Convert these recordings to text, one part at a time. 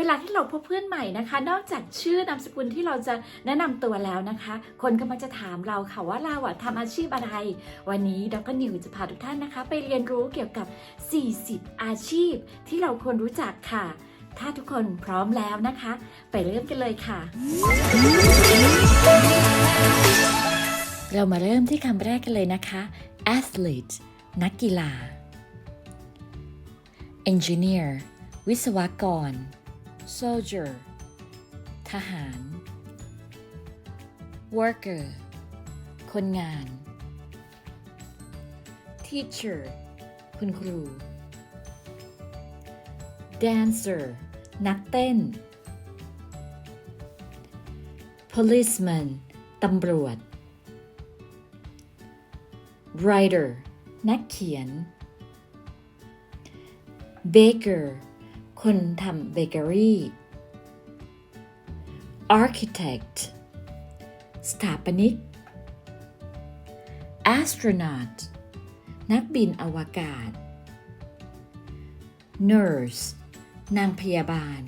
เวลาที่เราพบเพื่อนใหม่นะคะ นอกจากชื่อนามสกุลที่เราจะแนะนำตัวแล้วนะคะ คนก็มักจะถามเราค่ะว่าเราอะทำอาชีพอะไร วันนี้ดรนิวจะพาทุกท่านนะคะ ไปเรียนรู้เกี่ยวกับ 40 อาชีพ ที่เราควรรู้จักค่ะ ถ้าทุกคนพร้อมแล้วนะคะ ไปเริ่มกันเลยค่ะ เรามาเริ่มที่คำแรกกันเลยนะคะ athlete นักกีฬา engineer วิศวกร soldier ทหาร worker คนงาน teacher คุณครู dancer นักเต้น policeman ตำรวจ writer นักเขียน baker คนทำเบเกอรี่ architect สถาปนิก astronaut นักบินอวกาศ nurse นางพยาบาล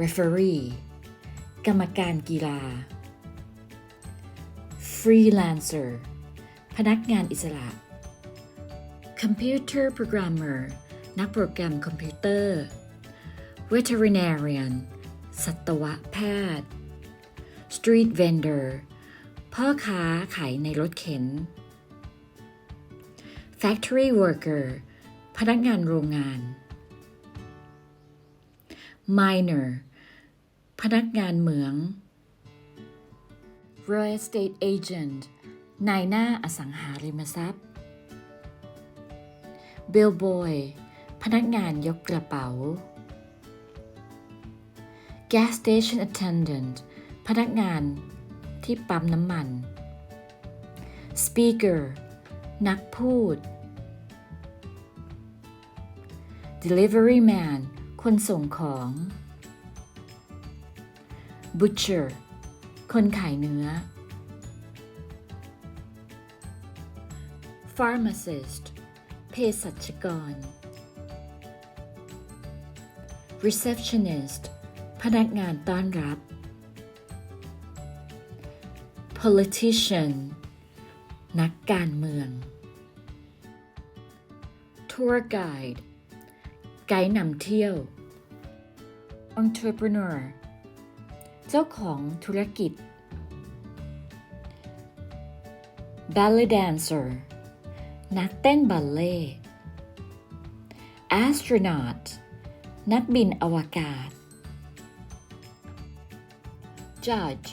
referee กรรมการกีฬา freelancer พนักงานอิสระ computer programmer นักโปรแกรมคอมพิวเตอร์ veterinarian สัตวแพทย์ street vendor พ่อค้าขายในรถเข็น factory worker พนักงานโรงงาน miner พนักงานเหมือง real estate agent นายหน้าอสังหาริมทรัพย์ bellboy พนักงานยกกระเป๋า gas station attendant พนักงานที่ปั๊มน้ำมัน speaker นักพูด delivery man คนส่งของ butcher คนขายเนื้อ pharmacist เภสัชกร receptionist พนักงานต้อนรับ politician นักการเมือง tour guide ไกด์นำเที่ยว entrepreneur เจ้าของธุรกิจ ballet dancer นักเต้นบัลเล่ต์ astronaut นักบินอวกาศ judge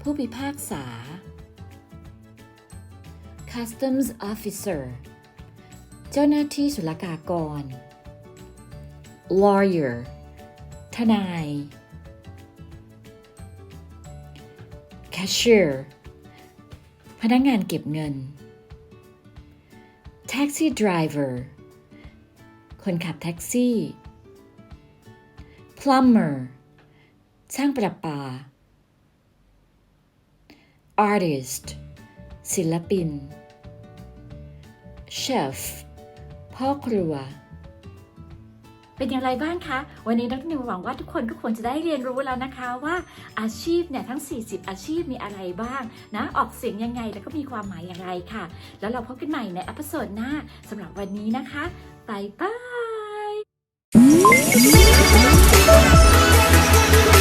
ผู้พิพากษา customs officer เจ้าหน้าที่ศุลกากร lawyer ทนาย cashier พนักงานเก็บเงิน taxi driver คนขับแท็กซี่ plumber ช่างประปา artist ศิลปิน chef พ่อครัว เป็นอย่างไรบ้างคะ วันนี้ดรนิวหวังว่าทุกคนก็ควรจะได้เรียนรู้แล้วนะคะว่าอาชีพเนี่ยทั้ง 40 อาชีพมีอะไรบ้างนะออกเสียงยังไงแล้วก็มีความหมายอย่างไรค่ะ แล้วเราพบกันใหม่ในอพิโซดหน้าสำหรับวันนี้นะคะบายบาย Thank you.